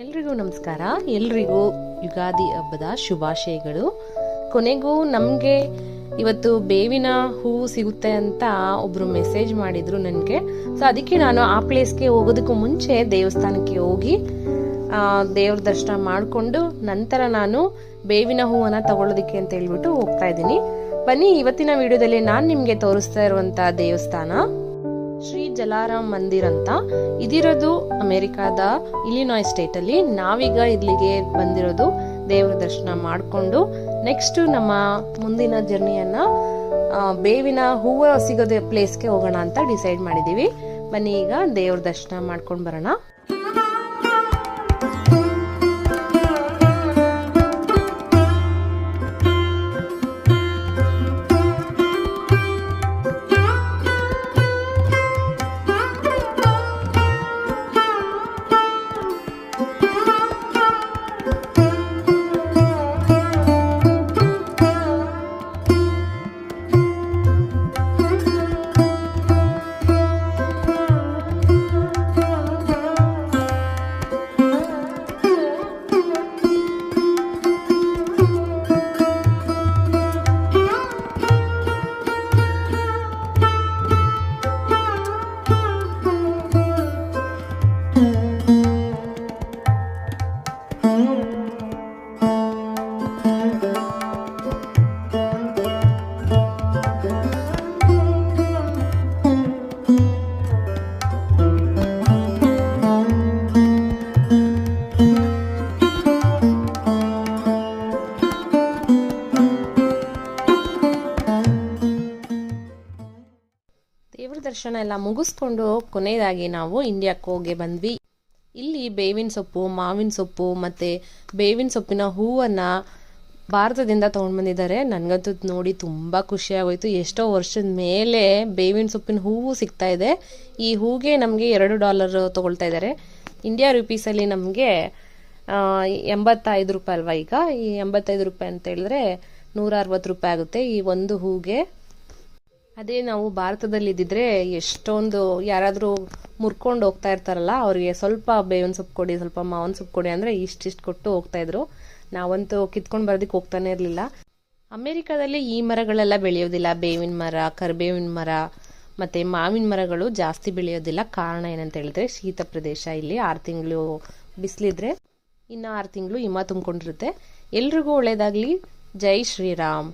ಎಲ್ರಿಗೂ ನಮಸ್ಕಾರ. ಎಲ್ರಿಗೂ ಯುಗಾದಿ ಹಬ್ಬದ ಶುಭಾಶಯಗಳು. ಕೊನೆಗೂ ನಮಗೆ ಇವತ್ತು ಬೇವಿನ ಹೂವು ಸಿಗುತ್ತೆ ಅಂತ ಒಬ್ರು ಮೆಸೇಜ್ ಮಾಡಿದ್ರು ನನಗೆ. ಸೊ ಅದಕ್ಕೆ ನಾನು ಆ ಪ್ಲೇಸ್ಗೆ ಹೋಗೋದಕ್ಕೂ ಮುಂಚೆ ದೇವಸ್ಥಾನಕ್ಕೆ ಹೋಗಿ ದೇವ್ರ ದರ್ಶನ ಮಾಡಿಕೊಂಡು ನಂತರ ನಾನು ಬೇವಿನ ಹೂವನ್ನು ತಗೊಳ್ಳೋದಕ್ಕೆ ಅಂತ ಹೇಳ್ಬಿಟ್ಟು ಹೋಗ್ತಾ ಇದ್ದೀನಿ. ಬನ್ನಿ, ಇವತ್ತಿನ ವಿಡಿಯೋದಲ್ಲಿ ನಾನು ನಿಮಗೆ ತೋರಿಸ್ತಾ ಇರುವಂತ ದೇವಸ್ಥಾನ. ಶ್ರೀ ಜಲಾರಾಮ್ ಮಂದಿರ್ ಅಂತ. ಇದಿರೋದು ಅಮೆರಿಕಾದ ಇಲಿನಾಯ್ ಸ್ಟೇಟ್ ಅಲ್ಲಿ. ನಾವೀಗ ಇಲ್ಲಿಗೆ ಬಂದಿರೋದು ದೇವರ ದರ್ಶನ ಮಾಡಿಕೊಂಡು. ನೆಕ್ಸ್ಟ್ ನಮ್ಮ ಮುಂದಿನ ಜರ್ನಿಯನ್ನ ಬೇವಿನ ಹೂವು ಸಿಗೋದೇ ಪ್ಲೇಸ್ಗೆ ಹೋಗೋಣ ಅಂತ ಡಿಸೈಡ್ ಮಾಡಿದೀವಿ. ಬನ್ನಿ ಈಗ ದೇವ್ರ ದರ್ಶನ ಮಾಡ್ಕೊಂಡು ಬರೋಣ. ದೇವ್ರ ದರ್ಶನ ಎಲ್ಲ ಮುಗಿಸ್ಕೊಂಡು ಕೊನೆಯದಾಗಿ ನಾವು ಇಂಡಿಯಾಕ್ಕೆ ಹೋಗಿ ಬಂದ್ವಿ. ಇಲ್ಲಿ ಬೇವಿನ ಸೊಪ್ಪು, ಮಾವಿನ ಸೊಪ್ಪು ಮತ್ತೆ ಬೇವಿನ ಸೊಪ್ಪಿನ ಹೂವನ್ನ ಭಾರತದಿಂದ ತಗೊಂಡ್ ಬಂದಿದ್ದಾರೆ. ನನಗಂತೂ ನೋಡಿ ತುಂಬಾ ಖುಷಿ ಆಗೋಯ್ತು. ಎಷ್ಟೋ ವರ್ಷದ ಮೇಲೆ ಬೇವಿನ ಸೊಪ್ಪಿನ ಹೂವು ಸಿಗ್ತಾ ಇದೆ. ಈ ಹೂಗೆ ನಮಗೆ ಎರಡು ಡಾಲರ್ ತಗೊಳ್ತಾ ಇದ್ದಾರೆ. ಇಂಡಿಯಾ ರುಪೀಸಲ್ಲಿ ನಮಗೆ ಎಂಬತ್ತೈದು ರೂಪಾಯಿ ಅಲ್ವಾ ಈಗ? ಈ ಎಂಬತ್ತೈದು ರೂಪಾಯಿ ಅಂತ ಹೇಳಿದ್ರೆ ನೂರ ಅರವತ್ತು ರೂಪಾಯಿ ಆಗುತ್ತೆ ಈ ಒಂದು ಹೂಗೆ. ಅದೇ ನಾವು ಭಾರತದಲ್ಲಿ ಇದ್ದಿದ್ರೆ ಎಷ್ಟೊಂದು ಯಾರಾದರೂ ಮುರ್ಕೊಂಡು ಹೋಗ್ತಾ ಇರ್ತಾರಲ್ಲ, ಅವರಿಗೆ ಸ್ವಲ್ಪ ಬೇವಿನ ಸೊಪ್ಪು ಕೊಡಿ, ಸ್ವಲ್ಪ ಮಾವಿನ ಸೊಪ್ಪು ಕೊಡಿ ಅಂದರೆ ಇಷ್ಟಿಷ್ಟು ಕೊಟ್ಟು ಹೋಗ್ತಾ ಇದ್ರು. ನಾವಂತೂ ಕಿತ್ಕೊಂಡು ಬರೋದಕ್ಕೆ ಹೋಗ್ತಾನೆ ಇರಲಿಲ್ಲ. ಅಮೇರಿಕಾದಲ್ಲಿ ಈ ಮರಗಳೆಲ್ಲ ಬೆಳೆಯೋದಿಲ್ಲ. ಬೇವಿನ ಮರ, ಕರಿಬೇವಿನ ಮರ, ಮತ್ತು ಮಾವಿನ ಮರಗಳು ಜಾಸ್ತಿ ಬೆಳೆಯೋದಿಲ್ಲ. ಕಾರಣ ಏನಂತ ಹೇಳಿದ್ರೆ ಶೀತ ಪ್ರದೇಶ. ಇಲ್ಲಿ ಆರು ತಿಂಗಳು ಬಿಸಿಲಿದ್ರೆ ಇನ್ನು ಆರು ತಿಂಗಳು ಹಿಮ ತುಂಬಿಕೊಂಡಿರುತ್ತೆ. ಎಲ್ರಿಗೂ ಒಳ್ಳೆಯದಾಗಲಿ ಜೈ ಶ್ರೀರಾಮ್.